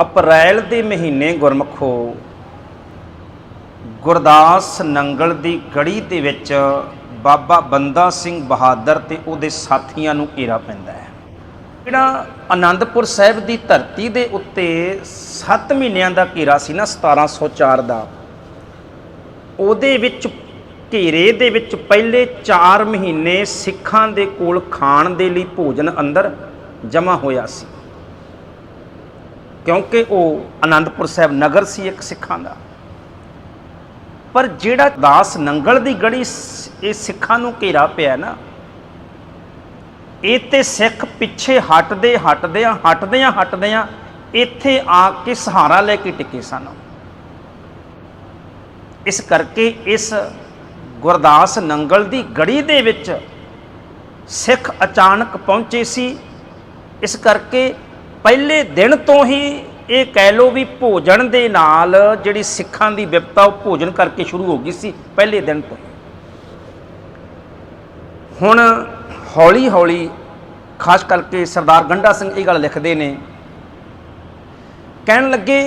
ਅਪ੍ਰੈਲ ਦੇ ਮਹੀਨੇ ਗੁਰਮਖੋ, ਗੁਰਦਾਸ ਨੰਗਲ ਦੀ ਗੜੀ ਦੇ ਵਿੱਚ ਬਾਬਾ ਬੰਦਾ ਸਿੰਘ ਬਹਾਦਰ ਤੇ ਉਹਦੇ ਸਾਥੀਆਂ ਨੂੰ ਘੇਰਾ ਪੈਂਦਾ ਹੈ। ਜਿਹੜਾ ਆਨੰਦਪੁਰ ਸਾਹਿਬ ਦੀ ਧਰਤੀ ਦੇ ਉੱਤੇ 7 ਮਹੀਨਿਆਂ ਦਾ ਘੇਰਾ ਸੀ ਨਾ 1704 ਦਾ, ਉਹਦੇ ਵਿੱਚ ਘੇਰੇ ਦੇ ਵਿੱਚ ਪਹਿਲੇ 4 ਮਹੀਨੇ ਸਿੱਖਾਂ ਦੇ ਕੋਲ ਖਾਣ ਦੇ ਲਈ ਭੋਜਨ ਅੰਦਰ ਜਮ੍ਹਾਂ ਹੋਇਆ ਸੀ। ਕਿਉਂਕਿ ਉਹ ਆਨੰਦਪੁਰ ਸਾਹਿਬ ਨਗਰ ਸੀ ਇੱਕ ਸਿੱਖਾਂ ਦਾ। ਪਰ ਜਿਹੜਾ ਦਾਸ ਨੰਗਲ ਦੀ ਗੜੀ ਇਹ ਸਿੱਖਾਂ ਨੂੰ ਘੇਰਾ ਪਿਆ ਨਾ, ਇਹ ਤੇ ਸਿੱਖ ਪਿੱਛੇ ਹਟਦੇ ਹਟਦਿਆਂ ਹਟਦਿਆਂ ਹਟਦਿਆਂ ਇੱਥੇ ਆ ਕੇ ਸਹਾਰਾ ਲੈ ਕੇ ਟਿਕੇ ਸਨ। ਇਸ ਕਰਕੇ ਇਸ ਗੁਰਦਾਸ ਨੰਗਲ ਦੀ ਗੜੀ ਦੇ ਵਿੱਚ ਸਿੱਖ ਅਚਾਨਕ ਪਹੁੰਚੇ ਸੀ। ਇਸ ਕਰਕੇ ਪਹਿਲੇ ਦਿਨ ਤੋਂ ਹੀ ਇਹ ਕਹਿ ਲੋ ਵੀ ਭੋਜਨ ਦੇ ਨਾਲ ਜਿਹੜੀ ਸਿੱਖਾਂ ਦੀ ਵਿਪਤਾ ਉਹ ਭੋਜਨ ਕਰਕੇ ਸ਼ੁਰੂ ਹੋ ਗਈ ਸੀ ਪਹਿਲੇ ਦਿਨ ਤੋਂ। ਹੁਣ ਹੌਲੀ ਹੌਲੀ ਖਾਸ ਕਰਕੇ ਸਰਦਾਰ ਗੰਡਾ ਸਿੰਘ ਇਹ ਗੱਲ ਲਿਖਦੇ ਨੇ, ਕਹਿਣ ਲੱਗੇ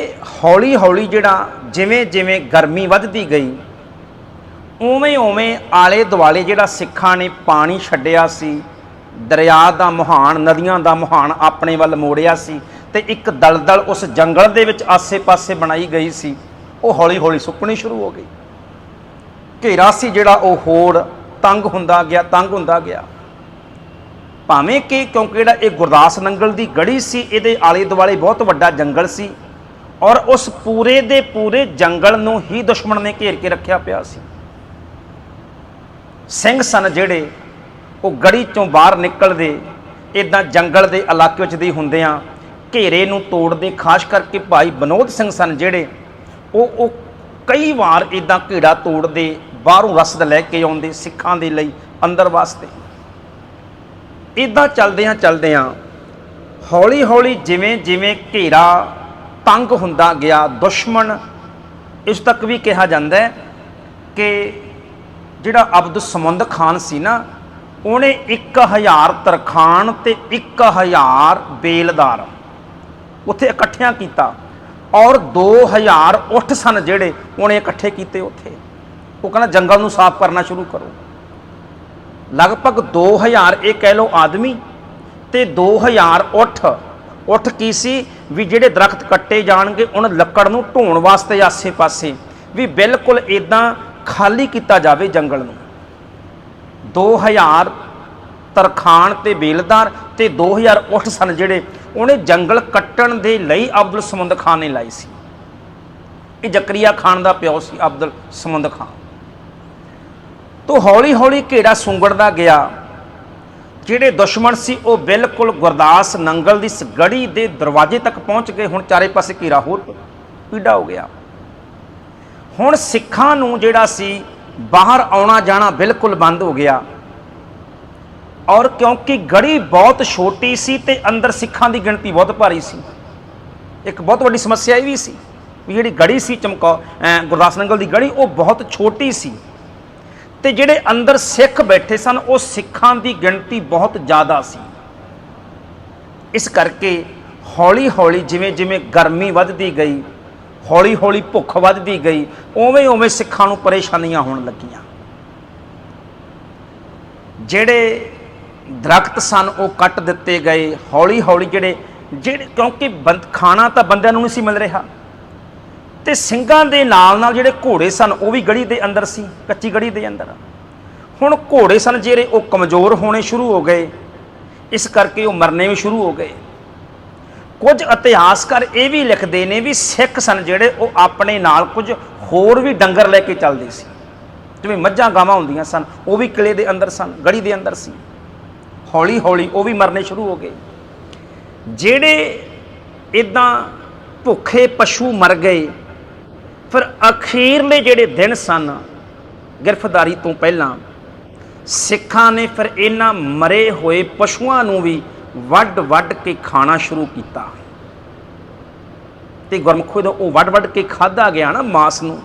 ਹੌਲੀ ਹੌਲੀ ਜਿਹੜਾ ਜਿਵੇਂ ਜਿਵੇਂ ਗਰਮੀ ਵੱਧਦੀ ਗਈ ਉਵੇਂ ਉਵੇਂ ਆਲੇ ਦੁਆਲੇ ਜਿਹੜਾ ਸਿੱਖਾਂ ਨੇ ਪਾਣੀ ਛੱਡਿਆ ਸੀ ਦਰਿਆ ਦਾ ਮੁਹਾਨ, ਨਦੀਆਂ ਦਾ ਮੁਹਾਨ ਆਪਣੇ ਵੱਲ ਮੋੜਿਆ ਸੀ ਤੇ ਇੱਕ ਦਲਦਲ ਉਸ ਜੰਗਲ ਦੇ ਵਿੱਚ ਆਸੇ-ਪਾਸੇ ਬਣਾਈ ਗਈ ਸੀ। ਉਹ ਹੌਲੀ-ਹੌਲੀ ਸੁੱਕਣੀ ਸ਼ੁਰੂ ਹੋ ਗਈ। ਘੇਰਾ ਸੀ ਜਿਹੜਾ ਉਹ ਹੋਰ ਤੰਗ ਹੁੰਦਾ ਗਿਆ, ਤੰਗ ਹੁੰਦਾ ਗਿਆ। ਭਾਵੇਂ ਕਿ ਕਿਉਂਕਿ ਜਿਹੜਾ ਇਹ ਗੁਰਦਾਸ ਨੰਗਲ ਦੀ ਗੜੀ ਸੀ, ਇਹਦੇ ਆਲੇ ਦੁਆਲੇ ਬਹੁਤ ਵੱਡਾ ਜੰਗਲ ਸੀ ਔਰ ਉਸ ਪੂਰੇ ਦੇ ਪੂਰੇ ਜੰਗਲ ਨੂੰ ਹੀ ਦੁਸ਼ਮਣ ਨੇ ਘੇਰ ਕੇ ਰੱਖਿਆ ਪਿਆ ਸੀ। ਸਿੰਘ ਸਨ ਜਿਹੜੇ ਉਹ ਗੜੀ ਚੋਂ ਬਾਹਰ ਨਿਕਲਦੇ ਇਦਾਂ ਜੰਗਲ ਦੇ ਇਲਾਕੇ ਵਿੱਚ ਦੀ ਹੁੰਦਿਆਂ ਘੇਰੇ ਨੂੰ ਤੋੜਦੇ, ਖਾਸ ਕਰਕੇ ਭਾਈ ਬਨੋਦ ਸਿੰਘ ਸਨ ਜਿਹੜੇ, ਉਹ ਉਹ ਕਈ ਵਾਰ ਇਦਾਂ ਘੇੜਾ ਤੋੜਦੇ, ਬਾਹਰੋਂ ਰਸਦ ਲੈ ਕੇ ਆਉਂਦੇ ਸਿੱਖਾਂ ਦੇ ਲਈ ਅੰਦਰ ਵਾਸਤੇ। ਇਦਾਂ ਚੱਲਦਿਆਂ ਚੱਲਦਿਆਂ ਹੌਲੀ ਹੌਲੀ ਜਿਵੇਂ ਜਿਵੇਂ ਘੇਰਾ ਤੰਗ ਹੁੰਦਾ ਗਿਆ, ਦੁਸ਼ਮਣ, ਇਸ ਤੱਕ ਵੀ ਕਿਹਾ ਜਾਂਦਾ ਹੈ ਕਿ ਜਿਹੜਾ ਅਬਦ ਸਮੁੰਦ ਖਾਨ ਸੀ ਨਾ ਉਹਨੇ 1000 ਤਰਖਾਨ ਤੇ 1000 ਬੇਲਦਾਰ ਉੱਥੇ ਇਕੱਠਿਆਂ ਕੀਤਾ ਔਰ 2000 ਉੱਠ ਸਨ ਜਿਹੜੇ ਉਹਨੇ ਇਕੱਠੇ ਕੀਤੇ ਉੱਥੇ। ਉਹ ਕਹਿੰਦਾ, ਜੰਗਲ ਨੂੰ ਸਾਫ਼ ਕਰਨਾ ਸ਼ੁਰੂ ਕਰੋ। ਲਗਭਗ 2000 ਇਹ ਕਹਿ ਲਓ ਆਦਮੀ, ਤੇ 2000 ਉੱਠ। ਉੱਠ ਕੀ ਸੀ? ਵੀ ਜਿਹੜੇ ਦਰਖਤ ਕੱਟੇ ਜਾਣਗੇ, ਉਹਨਾਂ ਲੱਕੜ ਨੂੰ ਢੋਣ ਵਾਸਤੇ ਆਸੇ-ਪਾਸੇ। ਵੀ ਬਿਲਕੁਲ ਇਦਾਂ ਖਾਲੀ ਕੀਤਾ ਜਾਵੇ ਜੰਗਲ ਨੂੰ। 2000 ਤਰਖਾਨ ਤੇ ਬੇਲਦਾਰ ਤੇ 2000 ਉੱਠ ਸਨ ਜਿਹੜੇ ਉਹਨੇ ਜੰਗਲ ਕੱਟਣ ਦੇ ਲਈ ਅਬਦੁਲ ਸਮੁੰਦ ਖਾਨ ਨੇ ਲਾਈ ਸੀ। ਇਹ ਜ਼ਕਰੀਆ ਖਾਨ ਦਾ ਪਿਓ ਸੀ ਅਬਦੁਲ ਸਮੁੰਦ ਖਾਨ। ਤੋ ਹੌਲੀ ਹੌਲੀ ਘੇੜਾ ਸੁੰਗੜਦਾ ਗਿਆ। ਜਿਹੜੇ ਦੁਸ਼ਮਣ ਸੀ ਉਹ ਬਿਲਕੁਲ ਗੁਰਦਾਸ ਨੰਗਲ ਦੀ ਇਸ ਗੜੀ ਦੇ ਦਰਵਾਜ਼ੇ ਤੱਕ ਪਹੁੰਚ ਗਏ। ਹੁਣ ਚਾਰੇ ਪਾਸੇ ਘੇਰਾ ਹੋਰ ਪੀੜਾ ਹੋ ਗਿਆ। ਹੁਣ ਸਿੱਖਾਂ ਨੂੰ ਜਿਹੜਾ ਸੀ ਬਾਹਰ ਆਉਣਾ ਜਾਣਾ ਬਿਲਕੁਲ ਬੰਦ ਹੋ ਗਿਆ। ਔਰ ਕਿਉਂਕਿ ਗੜੀ ਬਹੁਤ ਛੋਟੀ ਸੀ ਤੇ ਅੰਦਰ ਸਿੱਖਾਂ ਦੀ ਗਿਣਤੀ ਬਹੁਤ ਭਾਰੀ ਸੀ। ਇੱਕ ਬਹੁਤ ਵੱਡੀ ਸਮੱਸਿਆ ਇਹ ਵੀ ਸੀ ਵੀ ਜਿਹੜੀ ਗੜੀ ਸੀ ਚਮਕੌ ਗੁਰਦਾਸ ਨੰਗਲ ਦੀ ਗੜੀ, ਉਹ ਬਹੁਤ ਛੋਟੀ ਸੀ। ਤੇ ਜਿਹੜੇ ਅੰਦਰ ਸਿੱਖ ਬੈਠੇ ਸਨ, ਉਹ ਸਿੱਖਾਂ ਦੀ ਗਿਣਤੀ ਬਹੁਤ ਜ਼ਿਆਦਾ ਸੀ। ਇਸ ਕਰਕੇ ਹੌਲੀ ਹੌਲੀ ਜਿਵੇਂ ਜਿਵੇਂ ਗਰਮੀ ਵੱਧਦੀ ਗਈ ਹੌਲੀ ਹੌਲੀ ਭੁੱਖ ਵੱਧਦੀ ਗਈ ਉਵੇਂ ਉਵੇਂ ਸਿੱਖਾਂ ਨੂੰ ਪਰੇਸ਼ਾਨੀਆਂ ਹੋਣ ਲੱਗੀਆਂ। ਜਿਹੜੇ ਦਰਖਤ ਸਨ, ਉਹ ਕੱਟ ਦਿੱਤੇ ਗਏ। ਹੌਲੀ ਹੌਲੀ ਜਿਹੜੇ ਜਿਹੜੇ, ਕਿਉਂਕਿ ਬੰਦ, ਖਾਣਾ ਤਾਂ ਬੰਦਿਆਂ ਨੂੰ ਨਹੀਂ ਸੀ ਮਿਲ ਰਿਹਾ। ਤੇ ਸਿੰਘਾਂ ਦੇ ਨਾਲ ਨਾਲ ਜਿਹੜੇ ਘੋੜੇ ਸਨ, ਉਹ ਵੀ ਗੜੀ ਦੇ ਅੰਦਰ ਸੀ, ਕੱਚੀ ਗੜੀ ਦੇ ਅੰਦਰ। ਹੁਣ ਘੋੜੇ ਸਨ ਜਿਹੜੇ, ਉਹ ਕਮਜ਼ੋਰ ਹੋਣੇ ਸ਼ੁਰੂ ਹੋ ਗਏ। ਇਸ ਕਰਕੇ ਉਹ ਮਰਨੇ ਵੀ ਸ਼ੁਰੂ ਹੋ ਗਏ। ਕੁਝ ਇਤਿਹਾਸਕਾਰ ਇਹ ਵੀ ਲਿਖਦੇ ਨੇ ਵੀ ਸਿੱਖ ਸਨ ਜਿਹੜੇ ਉਹ ਆਪਣੇ ਨਾਲ ਕੁਝ ਹੋਰ ਵੀ ਡੰਗਰ ਲੈ ਕੇ ਚੱਲਦੇ ਸੀ। ਜਿਵੇਂ ਮੱਝਾਂ ਗਾਵਾਂ ਹੁੰਦੀਆਂ ਸਨ, ਉਹ ਵੀ ਕਿਲੇ ਦੇ ਅੰਦਰ ਸਨ ਗੜੀ ਦੇ ਅੰਦਰ ਸੀ। ਹੌਲੀ ਹੌਲੀ ਉਹ ਵੀ ਮਰਨੇ ਸ਼ੁਰੂ ਹੋ ਗਏ। ਜਿਹੜੇ ਇਦਾਂ ਭੁੱਖੇ ਪਸ਼ੂ ਮਰ ਗਏ, ਫਿਰ ਅਖੀਰਲੇ ਜਿਹੜੇ ਦਿਨ ਸਨ, ਗ੍ਰਿਫਤਾਰੀ ਤੋਂ ਪਹਿਲਾਂ ਸਿੱਖਾਂ ਨੇ ਫਿਰ ਇਹਨਾਂ ਮਰੇ ਹੋਏ ਪਸ਼ੂਆਂ ਨੂੰ ਵੀ ਵੱਡ ਵੱਡ ਕੇ ਖਾਣਾ ਸ਼ੁਰੂ ਕੀਤਾ। ਤੇ ਗੁਰਮਖੋ ਜਦੋਂ ਉਹ ਵੱਡ ਵੱਡ ਕੇ ਖਾਦਾ ਗਿਆ ਨਾ ਮਾਸ ਨੂੰ,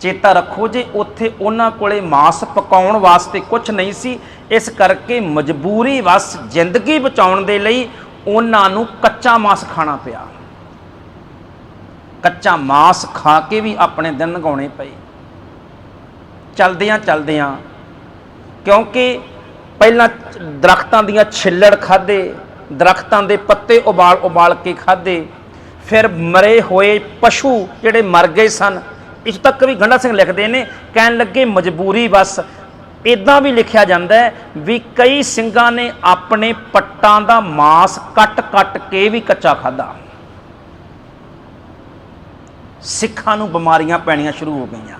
ਚੇਤਾ ਰੱਖੋ ਜੇ ਉੱਥੇ ਉਹਨਾਂ ਕੋਲੇ ਮਾਸ ਪਕਾਉਣ ਵਾਸਤੇ ਕੁਝ ਨਹੀਂ ਸੀ, ਇਸ ਕਰਕੇ ਮਜਬੂਰੀ ਵਸ ਜ਼ਿੰਦਗੀ ਬਚਾਉਣ ਦੇ ਲਈ ਉਹਨਾਂ ਨੂੰ ਕੱਚਾ ਮਾਸ ਖਾਣਾ ਪਿਆ। ਕੱਚਾ ਮਾਸ ਖਾ ਕੇ ਵੀ ਆਪਣੇ ਦਿਨ ਲੰਘਾਉਣੇ ਪਏ। ਚਲਦਿਆਂ ਚਲਦਿਆਂ ਕਿਉਂਕਿ ਪਹਿਲਾਂ ਦਰਖਤਾਂ ਦੀਆਂ ਛਿੱਲੜ ਖਾਦੇ ਦਰਖਤਾਂ ਦੇ ਪੱਤੇ ਉਬਾਲ ਉਬਾਲ ਕੇ ਖਾਦੇ ਫਿਰ ਮਰੇ ਹੋਏ ਪਸ਼ੂ ਜਿਹੜੇ ਮਰ ਗਏ ਸਨ, ਇਸ ਤੱਕ ਵੀ ਗੰਡਾ ਸਿੰਘ ਲਿਖਦੇ ਨੇ, ਕਹਿਣ ਲੱਗੇ ਮਜਬੂਰੀ ਬਸ। ਇਦਾਂ ਵੀ ਲਿਖਿਆ ਜਾਂਦਾ ਹੈ ਵੀ ਕਈ ਸਿੰਘਾਂ ਨੇ ਆਪਣੇ ਪੱਟਾਂ ਦਾ ਮਾਸ ਕੱਟ-ਕੱਟ ਕੇ ਵੀ ਕੱਚਾ ਖਾਦਾ ਸਿੱਖਾਂ ਨੂੰ ਬਿਮਾਰੀਆਂ ਪੈਣੀਆਂ ਸ਼ੁਰੂ ਹੋ ਗਈਆਂ।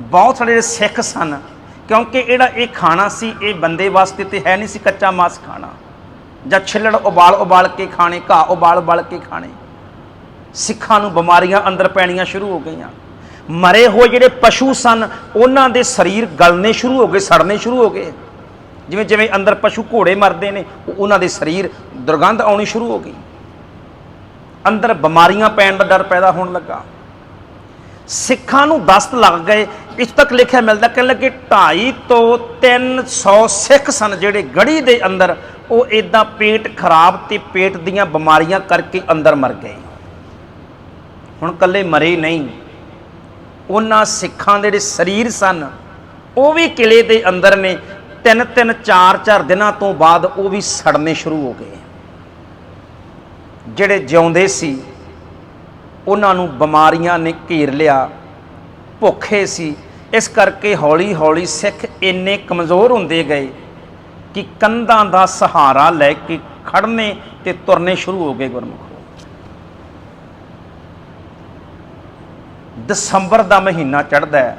ਬਹੁਤ ਸਾਰੇ ਜਿਹੜੇ ਸਿੱਖ ਸਨ ਕਿਉਂਕਿ ਜਿਹੜਾ ਇਹ ਖਾਣਾ ਸੀ, ਇਹ ਬੰਦੇ ਵਾਸਤੇ ਤੇ ਹੈ ਨਹੀਂ ਸੀ ਕੱਚਾ ਮਾਸ ਖਾਣਾ। ਜਾਂ ਛਿੱਲੜ ਉਬਾਲ ਉਬਾਲ ਕੇ ਖਾਣੇ, ਘਾਹ ਉਬਾਲ ਉਬਾਲ ਕੇ ਖਾਣੇ। ਸਿੱਖਾਂ ਨੂੰ ਬਿਮਾਰੀਆਂ ਅੰਦਰ ਪੈਣੀਆਂ ਸ਼ੁਰੂ ਹੋ ਗਈਆਂ। ਮਰੇ ਹੋਏ ਜਿਹੜੇ ਪਸ਼ੂ ਸਨ, ਉਹਨਾਂ ਦੇ ਸਰੀਰ ਗਲਣੇ ਸ਼ੁਰੂ ਹੋ ਗਏ, ਸੜਨੇ ਸ਼ੁਰੂ ਹੋ ਗਏ। ਜਿਵੇਂ ਜਿਵੇਂ ਅੰਦਰ ਪਸ਼ੂ ਘੋੜੇ ਮਰਦੇ ਨੇ ਉਹਨਾਂ ਦੇ ਸਰੀਰ ਦੁਰਗੰਧ ਆਉਣੀ ਸ਼ੁਰੂ ਹੋ ਗਈ। ਅੰਦਰ ਬਿਮਾਰੀਆਂ ਪੈਣ ਦਾ ਡਰ ਪੈਦਾ ਹੋਣ ਲੱਗਾ। ਸਿੱਖਾਂ ਨੂੰ ਦਸਤ ਲੱਗ ਗਏ। ਇਸ ਤੱਕ ਲਿਖਿਆ ਮਿਲਦਾ ਕਿ ਲੱਗੇ 250 ਤੋਂ 300 ਸਿੱਖ ਸਨ ਜਿਹੜੇ ਗੜੀ ਦੇ ਅੰਦਰ, ਉਹ ਇਦਾਂ ਪੇਟ ਖਰਾਬ ਤੇ ਪੇਟ ਦੀਆਂ ਬਿਮਾਰੀਆਂ ਕਰਕੇ ਅੰਦਰ ਮਰ ਗਏ। ਹੁਣ ਕੱਲੇ ਮਰੇ ਨਹੀਂ। ਉਹਨਾਂ ਸਿੱਖਾਂ ਦੇ ਜਿਹੜੇ ਸਰੀਰ ਸਨ, ਉਹ ਵੀ ਕਿਲੇ ਦੇ ਅੰਦਰ ਨੇ। ਤਿੰਨ ਤਿੰਨ, ਚਾਰ ਚਾਰ ਦਿਨਾਂ ਤੋਂ ਬਾਅਦ ਉਹ ਵੀ ਸੜਨੇ ਸ਼ੁਰੂ ਹੋ ਗਏ। ਜਿਹੜੇ ਜਿਉਂਦੇ ਸੀ ਉਹਨਾਂ ਨੂੰ ਬਿਮਾਰੀਆਂ ਨੇ ਘੇਰ ਲਿਆ। ਭੁੱਖੇ ਸੀ। ਇਸ ਕਰਕੇ ਹੌਲੀ ਹੌਲੀ ਸਿੱਖ ਇੰਨੇ ਕਮਜ਼ੋਰ ਹੁੰਦੇ ਗਏ ਕਿ ਕੰਧਾਂ ਦਾ ਸਹਾਰਾ ਲੈ ਕੇ ਖੜਨੇ ਤੇ ਤੁਰਨੇ ਸ਼ੁਰੂ ਹੋ ਗਏ ਗੁਰਮੁਖ। ਦਸੰਬਰ ਦਾ ਮਹੀਨਾ ਚੜ੍ਹਦਾ ਹੈ।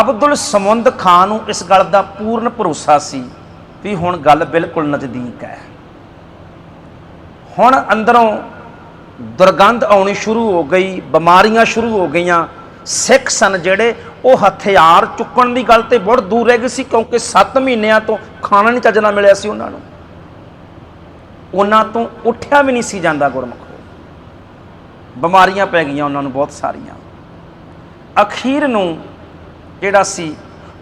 ਅਬਦੁਲ ਸਮੁੰਦ ਖਾਨ ਨੂੰ ਇਸ ਗੱਲ ਦਾ ਪੂਰਨ ਭਰੋਸਾ ਸੀ ਵੀ ਹੁਣ ਗੱਲ ਬਿਲਕੁਲ ਨਜ਼ਦੀਕ ਹੈ। ਹੁਣ ਅੰਦਰੋਂ ਦੁਰਗੰਧ ਆਉਣੀ ਸ਼ੁਰੂ ਹੋ ਗਈ, ਬਿਮਾਰੀਆਂ ਸ਼ੁਰੂ ਹੋ ਗਈਆਂ। ਸਿੱਖ ਸਨ ਜਿਹੜੇ, ਉਹ ਹਥਿਆਰ ਚੁੱਕਣ ਦੀ ਗੱਲ ਤੇ ਬਹੁਤ ਦੂਰ ਰਹਿ ਗਏ ਸੀ, ਕਿਉਂਕਿ 7 ਮਹੀਨਿਆਂ ਤੋਂ ਖਾਣਾ ਨਹੀਂ ਚੱਜਣਾ ਮਿਲਿਆ ਸੀ ਉਹਨਾਂ ਨੂੰ। ਉਹਨਾਂ ਤੋਂ ਉੱਠਿਆ ਵੀ ਨਹੀਂ ਸੀ ਜਾਂਦਾ ਗੁਰਮੁਖੋ। ਬਿਮਾਰੀਆਂ ਪੈ ਗਈਆਂ ਉਹਨਾਂ ਨੂੰ ਬਹੁਤ ਸਾਰੀਆਂ। ਅਖੀਰ ਨੂੰ ਜਿਹੜਾ ਸੀ,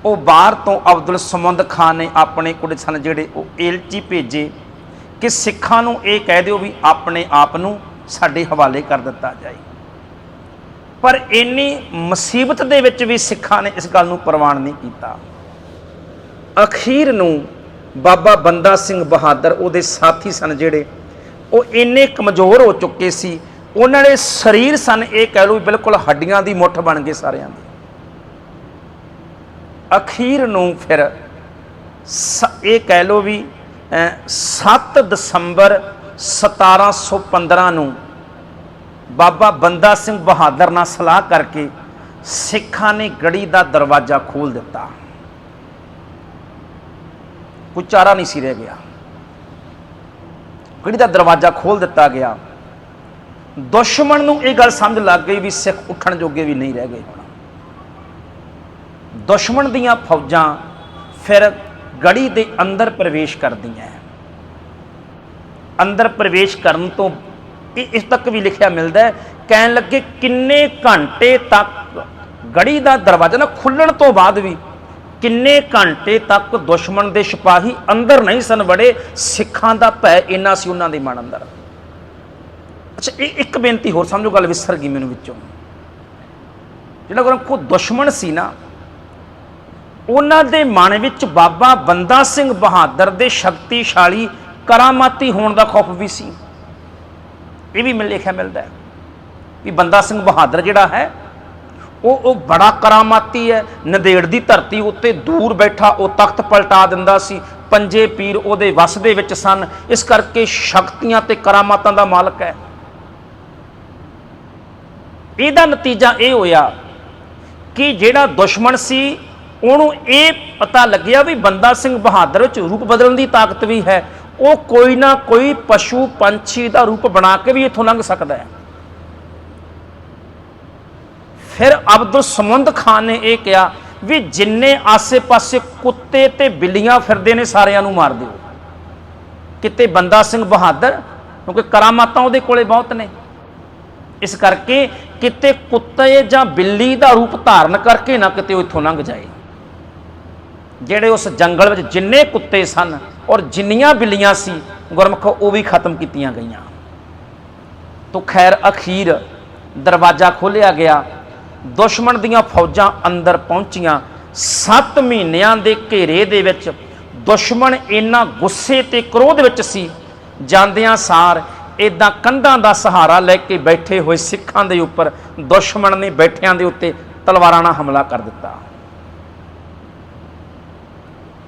ਉਹ ਬਾਹਰ ਤੋਂ ਅਬਦੁਲ ਸਮੁੰਦ ਖਾਨ ਨੇ ਆਪਣੇ ਕੁੜੇ ਸਨ ਜਿਹੜੇ ਉਹ ਏਲਚੀ ਭੇਜੇ, ਕਿ ਸਿੱਖਾਂ ਨੂੰ ਇਹ ਕਹਿ ਦਿਓ ਵੀ ਆਪਣੇ ਆਪ ਨੂੰ ਸਾਡੇ ਹਵਾਲੇ ਕਰ ਦਿੱਤਾ ਜਾਏ। ਪਰ ਇੰਨੀ ਮੁਸੀਬਤ ਦੇ ਵਿੱਚ ਵੀ ਸਿੱਖਾਂ ਨੇ ਇਸ ਗੱਲ ਨੂੰ ਪ੍ਰਵਾਨ ਨਹੀਂ ਕੀਤਾ। ਅਖੀਰ ਨੂੰ ਬਾਬਾ ਬੰਦਾ ਸਿੰਘ ਬਹਾਦਰ ਉਹਦੇ ਸਾਥੀ ਸਨ ਜਿਹੜੇ ਉਹ ਇੰਨੇ ਕਮਜ਼ੋਰ ਹੋ ਚੁੱਕੇ ਸੀ ਉਹਨਾਂ ਦੇ ਸਰੀਰ ਸਨ ਇਹ ਕਹਿ ਲਓ ਬਿਲਕੁਲ ਹੱਡੀਆਂ ਦੀ ਮੁੱਠ ਬਣ ਗਏ ਸਾਰਿਆਂ ਦੇ। ਅਖੀਰ ਨੂੰ ਫਿਰ ਸ- ਇਹ ਕਹਿ ਲਓ ਵੀ ਅਹ, 7 ਦਸੰਬਰ 1715 ਨੂੰ ਬਾਬਾ ਬੰਦਾ ਸਿੰਘ ਬਹਾਦਰ ਨਾਲ ਸਲਾਹ ਕਰਕੇ ਸਿੱਖਾਂ ਨੇ ਗੜੀ ਦਾ ਦਰਵਾਜ਼ਾ ਖੋਲ ਦਿੱਤਾ। ਕੋਈ ਚਾਰਾ ਨਹੀਂ ਸੀ ਰਹਿ ਗਿਆ। ਗੜੀ ਦਾ ਦਰਵਾਜ਼ਾ ਖੋਲ ਦਿੱਤਾ ਗਿਆ। ਦੁਸ਼ਮਣ ਨੂੰ ਇਹ ਗੱਲ ਸਮਝ ਲੱਗ ਗਈ ਵੀ ਸਿੱਖ ਉੱਠਣ ਜੋਗੇ ਵੀ ਨਹੀਂ ਰਹਿ ਗਏ ਹੁਣ। ਦੁਸ਼ਮਣ ਦੀਆਂ ਫੌਜਾਂ ਫਿਰ ਗੜੀ ਦੇ ਅੰਦਰ ਪ੍ਰਵੇਸ਼ ਕਰਦੀਆਂ। ਅੰਦਰ ਪ੍ਰਵੇਸ਼ ਕਰਨ ਤੋਂ ਇਹ ਇਸ ਤੱਕ ਵੀ ਲਿਖਿਆ ਮਿਲਦਾ ਹੈ, ਕਹਿਣ ਲੱਗੇ ਕਿੰਨੇ ਘੰਟੇ ਤੱਕ ਗੜੀ ਦਾ ਦਰਵਾਜ਼ਾ ਨਾ ਖੁੱਲਣ ਤੋਂ ਬਾਅਦ ਵੀ ਕਿੰਨੇ ਘੰਟੇ ਤੱਕ ਦੁਸ਼ਮਣ ਦੇ ਸਿਪਾਹੀ ਅੰਦਰ ਨਹੀਂ ਸਨ ਵੜੇ, ਸਿੱਖਾਂ ਦਾ ਭੈ ਇੰਨਾ ਸੀ ਉਹਨਾਂ ਦੇ ਮਨ ਅੰਦਰ। ਅੱਛਾ, ਇਹ ਇੱਕ ਬੇਨਤੀ ਹੋਰ ਸਮਝੋ ਗੱਲ ਵਿਸਰ ਗਈ ਮੈਨੂੰ ਵਿੱਚੋਂ। ਜਿਹੜਾ ਗੁਰੂ ਕੋ ਦੁਸ਼ਮਣ ਸੀ ਨਾ, ਉਹਨਾਂ ਦੇ ਮਨ ਵਿੱਚ ਬਾਬਾ ਬੰਦਾ ਸਿੰਘ ਬਹਾਦਰ ਦੇ ਸ਼ਕਤੀਸ਼ਾਲੀ ਕਰਾਮਾਤੀ ਹੋਣ ਦਾ ਖੌਫ ਵੀ ਸੀ। ਇਹ ਵੀ ਮਿਲ ਲਿਖਿਆ ਮਿਲਦਾ ਹੈ ਵੀ ਬੰਦਾ ਸਿੰਘ ਬਹਾਦਰ ਜਿਹੜਾ ਹੈ, ਉਹ ਉਹ ਬੜਾ ਕਰਾਮਾਤੀ ਹੈ। ਨਦੇੜ ਦੀ ਧਰਤੀ ਉੱਤੇ ਦੂਰ ਬੈਠਾ, ਉਹ ਤਖਤ ਪਲਟਾ ਦਿੰਦਾ ਸੀ। ਪੰਜੇ ਪੀਰ ਉਹਦੇ ਵਸ ਦੇ ਵਿੱਚ ਸਨ। ਇਸ ਕਰਕੇ ਸ਼ਕਤੀਆਂ ਤੇ ਕਰਾਮਾਤਾਂ ਦਾ ਮਾਲਕ ਹੈ। ਇਹਦਾ ਨਤੀਜਾ ਇਹ ਹੋਇਆ ਕਿ ਜਿਹੜਾ ਦੁਸ਼ਮਣ ਸੀ, ਉਹਨੂੰ ਇਹ ਪਤਾ ਲੱਗਿਆ ਵੀ ਬੰਦਾ ਸਿੰਘ ਬਹਾਦਰ ਵਿੱਚ ਰੂਪ ਬਦਲਣ ਦੀ ਤਾਕਤ ਵੀ ਹੈ। ਉਹ ਕੋਈ ਨਾ ਕੋਈ ਪਸ਼ੂ ਪੰਛੀ ਦਾ ਰੂਪ ਬਣਾ ਕੇ ਵੀ ਇੱਥੋਂ ਲੰਘ ਸਕਦਾ ਹੈ। ਫਿਰ ਅਬਦੁਲ ਸਮੁੰਦ ਖਾਨ ਨੇ ਇਹ ਕਿਹਾ ਵੀ ਜਿੰਨੇ ਆਸੇ-ਪਾਸੇ ਕੁੱਤੇ ਤੇ ਬਿੱਲੀਆਂ ਫਿਰਦੇ ਨੇ ਸਾਰਿਆਂ ਨੂੰ ਮਾਰ ਦਿਓ। ਕਿਤੇ ਬੰਦਾ ਸਿੰਘ ਬਹਾਦਰ, ਕਿਉਂਕਿ ਕਰਾਮਾਤਾਂ ਉਹਦੇ ਕੋਲੇ ਬਹੁਤ ਨੇ। ਇਸ ਕਰਕੇ ਕਿਤੇ ਕੁੱਤੇ ਜਾਂ ਬਿੱਲੀ ਦਾ ਰੂਪ ਧਾਰਨ ਕਰਕੇ ਨਾ ਕਿਤੇ ਉਹ ਇੱਥੋਂ ਲੰਘ ਜਾਏ। ਜਿਹੜੇ ਉਸ ਜੰਗਲ ਵਿੱਚ ਜਿੰਨੇ ਕੁੱਤੇ ਸਨ ਔਰ ਜਿੰਨੀਆਂ ਬਿੱਲੀਆਂ ਸੀ, ਗੁਰਮੁਖ ਉਹ ਵੀ ਖਤਮ ਕੀਤੀਆਂ ਗਈਆਂ। ਤੋਂ ਖੈਰ ਅਖੀਰ ਦਰਵਾਜ਼ਾ ਖੋਲ੍ਹਿਆ ਗਿਆ। ਦੁਸ਼ਮਣ ਦੀਆਂ ਫੌਜਾਂ ਅੰਦਰ ਪਹੁੰਚੀਆਂ। 7 ਮਹੀਨਿਆਂ ਦੇ ਘੇਰੇ ਦੇ ਵਿੱਚ ਦੁਸ਼ਮਣ ਇੰਨਾ ਗੁੱਸੇ ਤੇ ਕ੍ਰੋਧ ਵਿੱਚ ਸੀ, ਜਾਂਦਿਆਂ ਸਾਰ ਇਦਾਂ ਕੰਧਾਂ ਦਾ ਸਹਾਰਾ ਲੈ ਕੇ ਬੈਠੇ ਹੋਏ ਸਿੱਖਾਂ ਦੇ ਉੱਪਰ ਦੁਸ਼ਮਣ ਨੇ ਬੈਠਿਆਂ ਦੇ ਉੱਤੇ ਤਲਵਾਰਾਂ ਨਾਲ ਹਮਲਾ ਕਰ ਦਿੱਤਾ।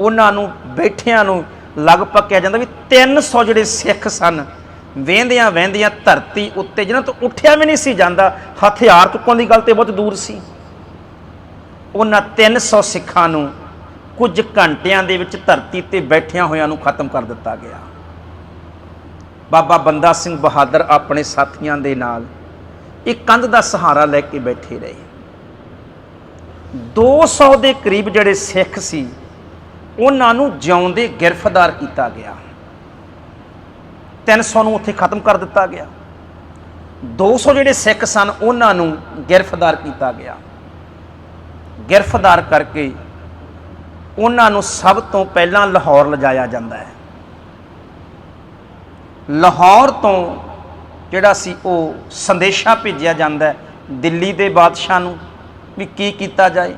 ਉਹਨਾਂ ਨੂੰ ਬੈਠਿਆਂ ਨੂੰ ਲਗਭਗ ਕਿਹਾ ਜਾਂਦਾ ਵੀ 300 ਜਿਹੜੇ ਸਿੱਖ ਸਨ, ਵਹਿੰਦਿਆਂ ਵਹਿੰਦਿਆਂ ਧਰਤੀ ਉੱਤੇ ਜਿਹਨਾਂ ਤੋਂ ਉੱਠਿਆ ਵੀ ਨਹੀਂ ਸੀ ਜਾਂਦਾ, ਹਥਿਆਰ ਚੁੱਕਣ ਦੀ ਗੱਲ ਤੇ ਬਹੁਤ ਦੂਰ ਸੀ। ਉਹਨਾਂ 300 ਸਿੱਖਾਂ ਨੂੰ ਕੁਝ ਘੰਟਿਆਂ ਦੇ ਵਿੱਚ ਧਰਤੀ ਤੇ ਬੈਠਿਆਂ ਹੋਇਆਂ ਨੂੰ ਖਤਮ ਕਰ ਦਿੱਤਾ ਗਿਆ। ਬਾਬਾ ਬੰਦਾ ਸਿੰਘ ਬਹਾਦਰ ਆਪਣੇ ਸਾਥੀਆਂ ਦੇ ਨਾਲ ਇਹ ਕੰਧ ਦਾ ਸਹਾਰਾ ਲੈ ਕੇ ਬੈਠੇ ਰਹੇ। 200 ਦੇ ਕਰੀਬ ਜਿਹੜੇ ਸਿੱਖ ਸੀ ਉਹਨਾਂ ਨੂੰ ਜਿਉਂਦੇ ਗ੍ਰਿਫਤਾਰ ਕੀਤਾ ਗਿਆ। 300 ਨੂੰ ਉੱਥੇ ਖਤਮ ਕਰ ਦਿੱਤਾ ਗਿਆ। 200 ਜਿਹੜੇ ਸਿੱਖ ਸਨ, ਉਹਨਾਂ ਨੂੰ ਗ੍ਰਿਫਤਾਰ ਕੀਤਾ ਗਿਆ। ਗ੍ਰਿਫਤਾਰ ਕਰਕੇ ਉਹਨਾਂ ਨੂੰ ਸਭ ਤੋਂ ਪਹਿਲਾਂ ਲਾਹੌਰ ਲਿਜਾਇਆ ਜਾਂਦਾ ਹੈ। ਲਾਹੌਰ ਤੋਂ ਜਿਹੜਾ ਸੀ ਉਹ ਸੰਦੇਸ਼ਾ ਭੇਜਿਆ ਜਾਂਦਾ ਹੈ, ਦਿੱਲੀ ਦੇ ਬਾਦਸ਼ਾਹ ਨੂੰ ਵੀ ਕੀ ਕੀਤਾ ਜਾਏ।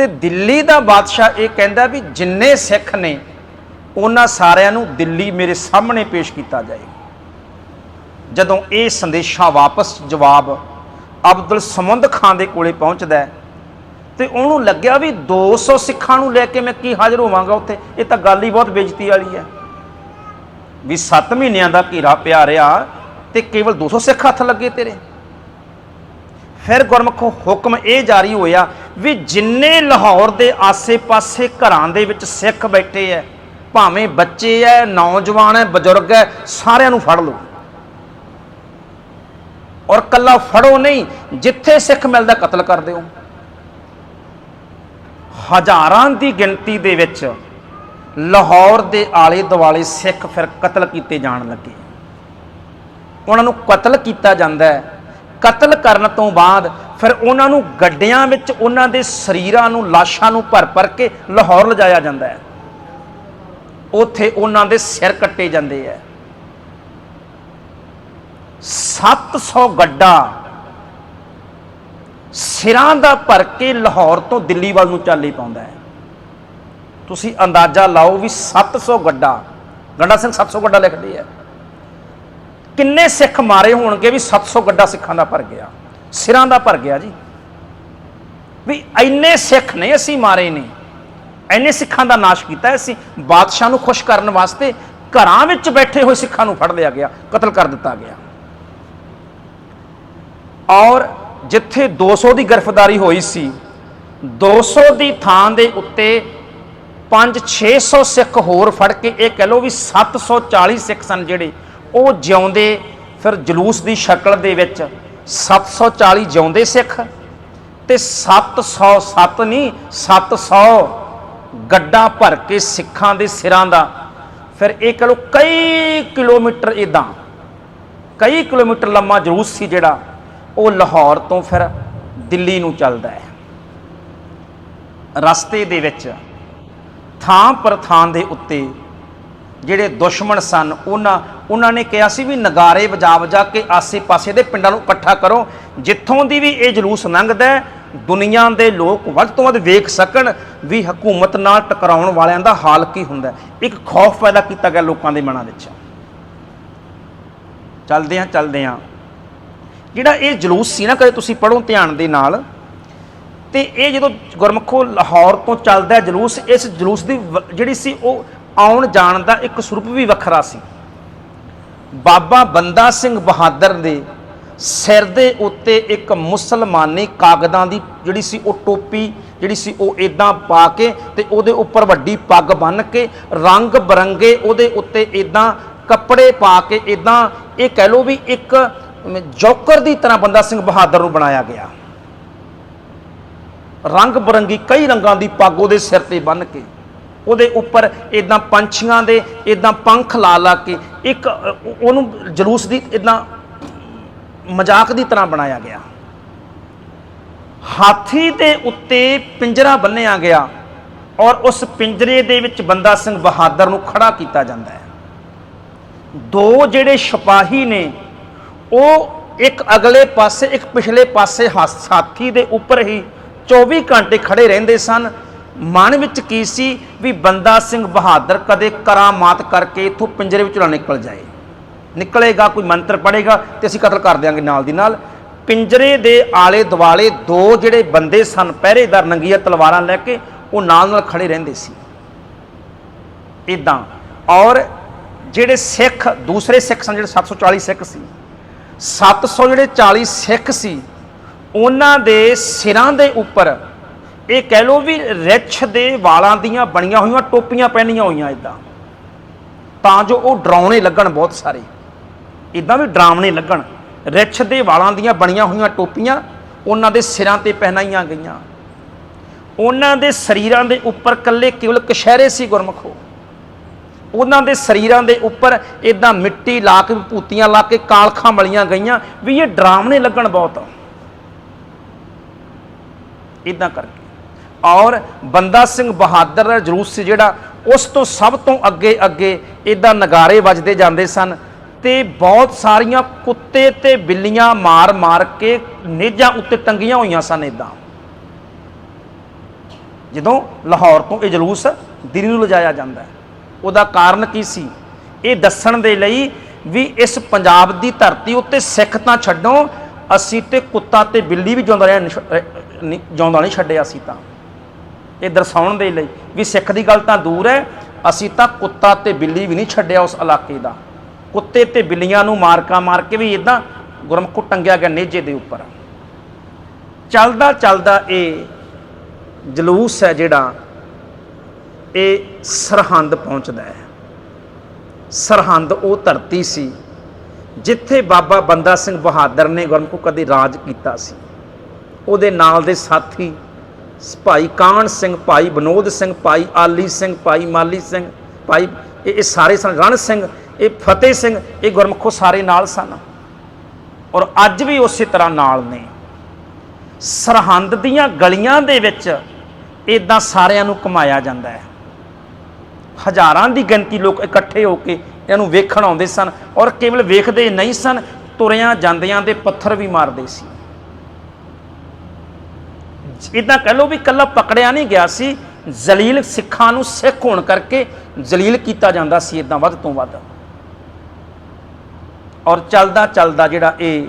ਤੇ ਦਿੱਲੀ ਦਾ ਬਾਦਸ਼ਾਹ ਇਹ ਕਹਿੰਦਾ ਵੀ ਜਿੰਨੇ ਸਿੱਖ ਨੇ, ਉਹਨਾਂ ਸਾਰਿਆਂ ਨੂੰ ਦਿੱਲੀ ਮੇਰੇ ਸਾਹਮਣੇ ਪੇਸ਼ ਕੀਤਾ ਜਾਏ ਜਦੋਂ ਇਹ ਸੰਦੇਸ਼ਾਂ ਵਾਪਸ ਜਵਾਬ ਅਬਦੁਲ ਸਮੁੰਦ ਖਾਨ ਦੇ ਕੋਲੇ ਪਹੁੰਚਦਾ ਹੈ ਤੇ ਉਹਨੂੰ ਲੱਗਿਆ ਵੀ 200 ਸਿੱਖਾਂ ਨੂੰ ਲੈ ਕੇ ਮੈਂ ਕੀ ਹਾਜ਼ਰ ਹੋਵਾਂਗਾ ਉੱਥੇ, ਇਹ ਤਾਂ ਗੱਲ ਹੀ ਬਹੁਤ ਬੇਇੱਜ਼ਤੀ ਵਾਲੀ ਹੈ। ਵੀ 7 ਮਹੀਨਿਆਂ ਦਾ ਘੇਰਾ ਪਿਆ ਰਿਹਾ ਤੇ ਕੇਵਲ 200 ਸਿੱਖ ਹੱਥ ਲੱਗੇ ਤੇਰੇ। ਫਿਰ ਗੁਰਮੁਖ ਹੁਕਮ ਇਹ ਜਾਰੀ ਹੋਇਆ ਵੀ ਜਿੰਨੇ ਲਾਹੌਰ ਦੇ ਆਸੇ-ਪਾਸੇ ਘਰਾਂ ਦੇ ਵਿੱਚ ਸਿੱਖ ਬੈਠੇ ਐ, ਭਾਵੇਂ ਬੱਚੇ ਐ, ਨੌਜਵਾਨ ਐ, ਬਜ਼ੁਰਗ ਐ, ਸਾਰਿਆਂ ਨੂੰ ਫੜ ਲਓ। ਔਰ ਕੱਲਾ ਫੜੋ ਨਹੀਂ, ਜਿੱਥੇ ਸਿੱਖ ਮਿਲਦਾ ਕਤਲ ਕਰ ਦਿਓ। ਹਜ਼ਾਰਾਂ ਦੀ ਗਿਣਤੀ ਦੇ ਵਿੱਚ ਲਾਹੌਰ ਦੇ ਆਲੇ ਦੁਆਲੇ ਸਿੱਖ ਫਿਰ ਕਤਲ ਕੀਤੇ ਜਾਣ ਲੱਗੇ। ਉਹਨਾਂ ਨੂੰ ਕਤਲ ਕੀਤਾ ਜਾਂਦਾ ਹੈ ਕਤਲ ਕਰਨ ਤੋਂ ਬਾਅਦ ਫਿਰ ਉਹਨਾਂ ਨੂੰ ਗੱਡਿਆਂ ਵਿੱਚ ਉਹਨਾਂ ਦੇ ਸਰੀਰਾਂ ਨੂੰ, ਲਾਸ਼ਾਂ ਨੂੰ ਭਰ ਭਰ ਕੇ ਲਾਹੌਰ ਲਿਜਾਇਆ ਜਾਂਦਾ ਹੈ। ਉੱਥੇ ਉਹਨਾਂ ਦੇ ਸਿਰ ਕੱਟੇ ਜਾਂਦੇ ਹੈ। 700 ਗੱਡਾ ਸਿਰਾਂ ਦਾ ਭਰ ਕੇ ਲਾਹੌਰ ਤੋਂ ਦਿੱਲੀ ਵੱਲ ਨੂੰ ਚਾਲੇ ਪਾਉਂਦਾ ਹੈ। ਤੁਸੀਂ ਅੰਦਾਜ਼ਾ ਲਾਓ ਵੀ 700 ਗੱਡਾ, ਗੰਡਾ ਸਿੰਘ 700 ਗੱਡਾ ਲਿਖਦੇ ਆ ਕਿੰਨੇ ਸਿੱਖ ਮਾਰੇ ਹੋਣਗੇ ਵੀ 700 ਗੱਡਾ ਸਿੱਖਾਂ ਦਾ ਭਰ ਗਿਆ? ਸਿਰਾਂ ਦਾ ਭਰ ਗਿਆ ਜੀ। ਵੀ ਇੰਨੇ ਸਿੱਖ ਨੇ, ਅਸੀਂ ਮਾਰੇ ਨੇ। ਇੰਨੇ ਸਿੱਖਾਂ ਦਾ ਨਾਸ਼ ਕੀਤਾ ਅਸੀਂ। ਬਾਦਸ਼ਾਹ ਨੂੰ ਖੁਸ਼ ਕਰਨ ਵਾਸਤੇ ਘਰਾਂ ਵਿੱਚ ਬੈਠੇ ਹੋਏ ਸਿੱਖਾਂ ਨੂੰ ਫੜ ਲਿਆ ਗਿਆ, ਕਤਲ ਕਰ ਦਿੱਤਾ ਗਿਆ। ਔਰ ਜਿੱਥੇ 200 ਦੀ ਗ੍ਰਿਫਤਾਰੀ ਹੋਈ ਸੀ 200 ਦੀ ਥਾਂ ਦੇ ਉੱਤੇ 5-600 ਸਿੱਖ ਹੋਰ ਫੜ ਕੇ, ਇਹ ਕਹਿ ਲਓ ਵੀ 740 ਸਿੱਖ ਸਨ ਜਿਹੜੇ। ਉਹ ਜਿਉਂਦੇ, ਫਿਰ ਜਲੂਸ ਦੀ ਸ਼ਕਲ ਦੇ ਵਿੱਚ 740 ਜਿਉਂਦੇ ਸਿੱਖ ਤੇ 707 ਨਹੀਂ 700 ਗੱਡਾ ਭਰ ਕੇ ਸਿੱਖਾਂ ਦੇ ਸਿਰਾਂ ਦਾ। ਫਿਰ ਇਹ ਕਹ ਲਓ ਕਈ ਕਿਲੋਮੀਟਰ ਇਦਾਂ ਕਈ ਕਿਲੋਮੀਟਰ ਲੰਮਾ ਜਲੂਸ ਸੀ ਜਿਹੜਾ, ਉਹ ਲਾਹੌਰ ਤੋਂ ਫਿਰ ਦਿੱਲੀ ਨੂੰ ਚੱਲਦਾ ਹੈ। ਰਸਤੇ ਦੇ ਵਿੱਚ ਥਾਂ ਪਰ ਥਾਂ ਦੇ ਉੱਤੇ ਜਿਹੜੇ ਦੁਸ਼ਮਣ ਸਨ ਉਹਨਾਂ ਉਹਨਾਂ ਨੇ ਕਿਹਾ ਸੀ ਵੀ ਨਗਾਰੇ ਵਜਾ ਵਜਾ ਕੇ ਆਸੇ-ਪਾਸੇ ਦੇ ਪਿੰਡਾਂ ਨੂੰ ਇਕੱਠਾ ਕਰੋ ਜਿੱਥੋਂ ਦੀ ਵੀ ਇਹ ਜਲੂਸ ਲੰਘਦਾ ਹੈ, ਦੁਨੀਆ ਦੇ ਲੋਕ ਵੱਧ ਤੋਂ ਵੱਧ ਵੇਖ ਸਕਣ ਵੀ ਹਕੂਮਤ ਨਾਲ ਟਕਰਾਉਣ ਵਾਲਿਆਂ ਦਾ ਹਾਲ ਕੀ ਹੁੰਦਾ ਇੱਕ ਖੌਫ ਪੈਦਾ ਕੀਤਾ ਗਿਆ ਲੋਕਾਂ ਦੇ ਮਨਾਂ ਵਿੱਚ। ਚੱਲਦੇ ਹਾਂ ਚੱਲਦੇ ਹਾਂ ਜਿਹੜਾ ਇਹ ਜਲੂਸ ਸੀ ਨਾ ਕਦੇ ਤੁਸੀਂ ਪੜੋ ਧਿਆਨ ਦੇ ਨਾਲ ਤੇ ਇਹ ਜਦੋਂ ਗੁਰਮਖੋ ਲਾਹੌਰ ਤੋਂ ਚੱਲਦਾ ਜਲੂਸ ਇਸ ਜਲੂਸ ਦੀ ਵ- ਜਿਹੜੀ ਸੀ ਉਹ ਆਉਣ ਜਾਣ ਦਾ ਇੱਕ ਸਰੂਪ ਵੀ ਵੱਖਰਾ ਸੀ। ਬਾਬਾ ਬੰਦਾ ਸਿੰਘ ਬਹਾਦਰ ਦੇ ਸਿਰ ਦੇ ਉੱਤੇ ਇੱਕ ਮੁਸਲਮਾਨੀ ਕਾਗਦਾਂ ਦੀ ਜਿਹੜੀ ਸੀ ਉਹ ਟੋਪੀ, ਜਿਹੜੀ ਸੀ ਉਹ ਇਦਾਂ ਪਾ ਕੇ ਤੇ ਉਹਦੇ ਉੱਪਰ ਵੱਡੀ ਪੱਗ ਬੰਨ੍ਹ ਕੇ ਰੰਗ ਬਰੰਗੇ ਉਹਦੇ ਉੱਤੇ ਇਦਾਂ ਕੱਪੜੇ ਪਾ ਕੇ ਇਦਾਂ ਇਹ ਕਹਿ ਲਓ ਵੀ ਇੱਕ ਜੋਕਰ ਦੀ ਤਰ੍ਹਾਂ ਬੰਦਾ ਸਿੰਘ ਬਹਾਦਰ ਨੂੰ ਬਣਾਇਆ ਗਿਆ। ਰੰਗ ਬਰੰਗੀ ਕਈ ਰੰਗਾਂ ਦੀ ਪੱਗ ਉਹਦੇ ਸਿਰ ਤੇ ਬੰਨ੍ਹ ਕੇ ਉਹਦੇ ਉੱਪਰ ਇਦਾਂ ਪੰਛੀਆਂ ਦੇ ਇਦਾਂ ਪੰਖ ਲਾ ਲਾ ਕੇ ਇੱਕ ਉਹਨੂੰ ਜਲੂਸ ਦੀ ਇਦਾਂ ਮਜ਼ਾਕ ਦੀ ਤਰ੍ਹਾਂ ਬਣਾਇਆ ਗਿਆ। ਹਾਥੀ ਦੇ ਉੱਤੇ ਪਿੰਜਰਾ ਬੰਨਿਆ ਗਿਆ ਔਰ ਉਸ ਪਿੰਜਰੇ ਦੇ ਵਿੱਚ ਬੰਦਾ ਸਿੰਘ ਬਹਾਦਰ ਨੂੰ ਖੜਾ ਕੀਤਾ ਜਾਂਦਾ ਹੈ। ਦੋ ਜਿਹੜੇ ਸਿਪਾਹੀ ਨੇ, ਉਹ ਇੱਕ ਅਗਲੇ ਪਾਸੇ, ਇੱਕ ਪਿਛਲੇ ਪਾਸੇ ਹੱਸ- ਸਾਥੀ ਦੇ ਉੱਪਰ ਹੀ 24 ਘੰਟੇ ਖੜੇ ਰਹਿੰਦੇ ਸਨ। ਮਨ ਵਿੱਚ ਕੀ ਸੀ? ਵੀ ਬੰਦਾ ਸਿੰਘ ਬਹਾਦਰ ਕਦੇ ਕਰਾਮਾਤ ਕਰਕੇ ਇਥੋਂ ਪਿੰਜਰੇ ਵਿੱਚੋਂ ਨਾ ਨਿਕਲ ਜਾਏ। ਨਿਕਲੇਗਾ, ਕੋਈ ਮੰਤਰ ਪੜੇਗਾ ਤੇ ਅਸੀਂ ਕਤਲ ਕਰ ਦਿਆਂਗੇ ਨਾਲ ਦੀ ਨਾਲ। ਪਿੰਜਰੇ ਦੇ ਆਲੇ ਦੁਆਲੇ ਦੋ ਜਿਹੜੇ ਬੰਦੇ ਸਨ, ਪਹਿਰੇਦਾਰ ਨੰਗੀਆਂ ਤਲਵਾਰਾਂ ਲੈ ਕੇ, ਉਹ ਨਾਲ ਨਾਲ ਖੜੇ ਰਹਿੰਦੇ ਸੀ। ਇਦਾਂ ਔਰ ਜਿਹੜੇ ਸਿੱਖ, ਦੂਸਰੇ ਸਿੱਖ ਸਨ, ਜਿਹੜੇ 740 ਸਿੱਖ ਸੀ 700 ਜਿਹੜੇ 40 ਸਿੱਖ ਸੀ, ਉਹਨਾਂ ਦੇ ਸਿਰਾਂ ਦੇ ਉੱਪਰ ਇਹ ਕਹਿ ਲਓ ਵੀ ਰਿੱਛ ਦੇ ਵਾਲਾਂ ਦੀਆਂ ਬਣੀਆਂ ਹੋਈਆਂ ਟੋਪੀਆਂ ਪਹਿਨੀਆਂ ਹੋਈਆਂ ਇਦਾਂ ਤਾਂ ਜੋ ਉਹ ਡਰਾਉਣੇ ਲੱਗਣ ਬਹੁਤ ਸਾਰੇ। ਇਦਾਂ ਵੀ ਡਰਾਵਣੇ ਲੱਗਣ। ਰਿੱਛ ਦੇ ਵਾਲਾਂ ਦੀਆਂ ਬਣੀਆਂ ਹੋਈਆਂ ਟੋਪੀਆਂ ਉਹਨਾਂ ਦੇ ਸਿਰਾਂ ਤੇ ਪਹਿਨਾਈਆਂ ਗਈਆਂ। ਉਹਨਾਂ ਦੇ ਸਰੀਰਾਂ ਦੇ ਉੱਪਰ ਕੱਲੇ ਕੇਵਲ ਕਸ਼ਹਿਰੇ ਸੀ ਗੁਰਮਖੋ ਉਹਨਾਂ ਦੇ ਸਰੀਰਾਂ ਦੇ ਉੱਪਰ ਇਦਾਂ ਮਿੱਟੀ ਲਾ ਕੇ ਭੂਤੀਆਂ ਲਾ ਕੇ ਕਾਲਖਾਂ ਮਲੀਆਂ ਗਈਆਂ ਵੀ ਇਹ ਡਰਾਵਣੇ ਲੱਗਣ ਬਹੁਤ। ਇਦਾਂ ਕਰਕੇ। ਔਰ ਬੰਦਾ ਸਿੰਘ ਬਹਾਦਰ ਦਾ ਜਲੂਸ ਸੀ ਜਿਹੜਾ, ਉਸ ਤੋਂ ਸਭ ਤੋਂ ਅੱਗੇ ਅੱਗੇ ਇਦਾਂ ਨਗਾਰੇ ਵੱਜਦੇ ਜਾਂਦੇ ਸਨ ਤੇ ਬਹੁਤ ਸਾਰੀਆਂ ਕੁੱਤੇ ਤੇ ਬਿੱਲੀਆਂ ਮਾਰ ਮਾਰ ਕੇ ਨੇਜਾਂ ਉੱਤੇ ਟੰਗੀਆਂ ਹੋਈਆਂ ਸਨ ਇਦਾਂ ਜਦੋਂ ਲਾਹੌਰ ਤੋਂ ਇਹ ਜਲੂਸ ਦਿੱਲੀ ਨੂੰ ਲਿਜਾਇਆ ਜਾਂਦਾ ਉਹਦਾ ਕਾਰਨ ਕੀ ਸੀ? ਇਹ ਦੱਸਣ ਦੇ ਲਈ ਵੀ ਇਸ ਪੰਜਾਬ ਦੀ ਧਰਤੀ ਉੱਤੇ ਸਿੱਖ ਤਾਂ ਛੱਡੋ, ਅਸੀਂ ਤੇ ਕੁੱਤਾ ਤੇ ਬਿੱਲੀ ਵੀ ਜਿਉਂਦਾ ਰਿਹਾ ਨਹੀਂ- ਜਿਉਂਦਾ ਨਹੀਂ ਛੱਡਿਆ ਸੀ ਤਾਂ। ਇਹ ਦਰਸਾਉਣ ਦੇ ਲਈ ਵੀ ਸਿੱਖ ਦੀ ਗੱਲ ਤਾਂ ਦੂਰ ਹੈ, ਅਸੀਂ ਤਾਂ ਕੁੱਤਾ ਤੇ ਬਿੱਲੀ ਵੀ ਨਹੀਂ ਛੱਡਿਆ ਉਸ ਇਲਾਕੇ ਦਾ। ਕੁੱਤੇ ਤੇ ਬਿੱਲੀਆਂ ਨੂੰ ਮਾਰਕਾ ਮਾਰ ਕੇ ਵੀ ਇਦਾਂ ਗੁਰਮੁਖ ਟੰਗਿਆ ਗਿਆ ਨੇਜੇ ਦੇ ਉੱਪਰ। ਚੱਲਦਾ ਚੱਲਦਾ ਇਹ ਜਲੂਸ ਹੈ ਜਿਹੜਾ ਇਹ ਸਰਹੰਦ ਪਹੁੰਚਦਾ ਹੈ। ਸਰਹੰਦ ਉਹ ਧਰਤੀ ਸੀ ਜਿੱਥੇ ਬਾਬਾ ਬੰਦਾ ਸਿੰਘ ਬਹਾਦਰ ਨੇ ਗੁਰਮੁਖ ਕਦੇ ਰਾਜ ਕੀਤਾ ਸੀ। ਉਹਦੇ ਨਾਲ ਦੇ ਸਾਥੀ ਭਾਈ ਕਾਹਨ ਸਿੰਘ, ਭਾਈ ਬਨੋਦ ਸਿੰਘ, ਭਾਈ ਆਲੀ ਸਿੰਘ, ਭਾਈ ਮਾਲੀ ਸਿੰਘ, ਭਾਈ ਇਹ ਇਹ ਸਾਰੇ ਸਨ, ਰਣ ਸਿੰਘ, ਇਹ ਫਤਿਹ ਸਿੰਘ, ਇਹ ਗੁਰਮੁਖੋ ਸਾਰੇ ਨਾਲ ਸਨ। ਔਰ ਅੱਜ ਵੀ ਉਸੇ ਤਰ੍ਹਾਂ ਨਾਲ ਨੇ। ਸਰਹੰਦ ਦੀਆਂ ਗਲੀਆਂ ਦੇ ਵਿੱਚ ਇਦਾਂ ਸਾਰਿਆਂ ਨੂੰ ਕਮਾਇਆ ਜਾਂਦਾ ਹੈ। ਹਜ਼ਾਰਾਂ ਦੀ ਗਿਣਤੀ ਲੋਕ ਇਕੱਠੇ ਹੋ ਕੇ ਇਹਨੂੰ ਵੇਖਣ ਆਉਂਦੇ ਸਨ ਔਰ ਕੇਵਲ ਵੇਖਦੇ ਨਹੀਂ ਸਨ, ਤੁਰਿਆਂ ਜਾਂਦਿਆਂ ਦੇ ਪੱਥਰ ਵੀ ਮਾਰਦੇ ਸੀ। ਇਦਾਂ ਕਹਿ ਲਓ ਵੀ ਕੱਲਾ ਪਕੜਿਆ ਨਹੀਂ ਗਿਆ ਸੀ। ਜ਼ਲੀਲ ਸਿੱਖਾਂ ਨੂੰ ਸਿੱਖ ਹੋਣ ਕਰਕੇ ਜ਼ਲੀਲ ਕੀਤਾ ਜਾਂਦਾ ਸੀ ਇਦਾਂ ਵੱਧ ਤੋਂ ਵੱਧ। ਔਰ ਚੱਲਦਾ ਚੱਲਦਾ ਜਿਹੜਾ ਇਹ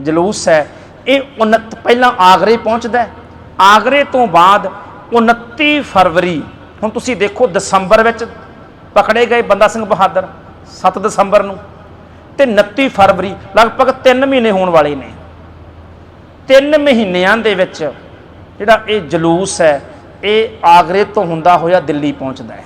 ਜਲੂਸ ਹੈ, ਇਹ 29 ਪਹਿਲਾਂ ਆਗਰੇ ਪਹੁੰਚਦਾ ਆਗਰੇ ਤੋਂ ਬਾਅਦ 29 ਫਰਵਰੀ, ਹੁਣ ਤੁਸੀਂ ਦੇਖੋ ਦਸੰਬਰ ਵਿੱਚ ਪਕੜੇ ਗਏ ਬੰਦਾ ਸਿੰਘ ਬਹਾਦਰ 7 ਦਸੰਬਰ ਨੂੰ। ਤੇ 29 ਫਰਵਰੀ, ਲਗਭਗ 3 ਮਹੀਨੇ ਹੋਣ ਵਾਲੇ ਨੇ। 3 ਮਹੀਨਿਆਂ ਦੇ ਵਿੱਚ ਜਿਹੜਾ ਇਹ ਜਲੂਸ ਹੈ ਇਹ ਆਗਰੇ ਤੋਂ ਹੁੰਦਾ ਹੋਇਆ ਦਿੱਲੀ ਪਹੁੰਚਦਾ ਹੈ।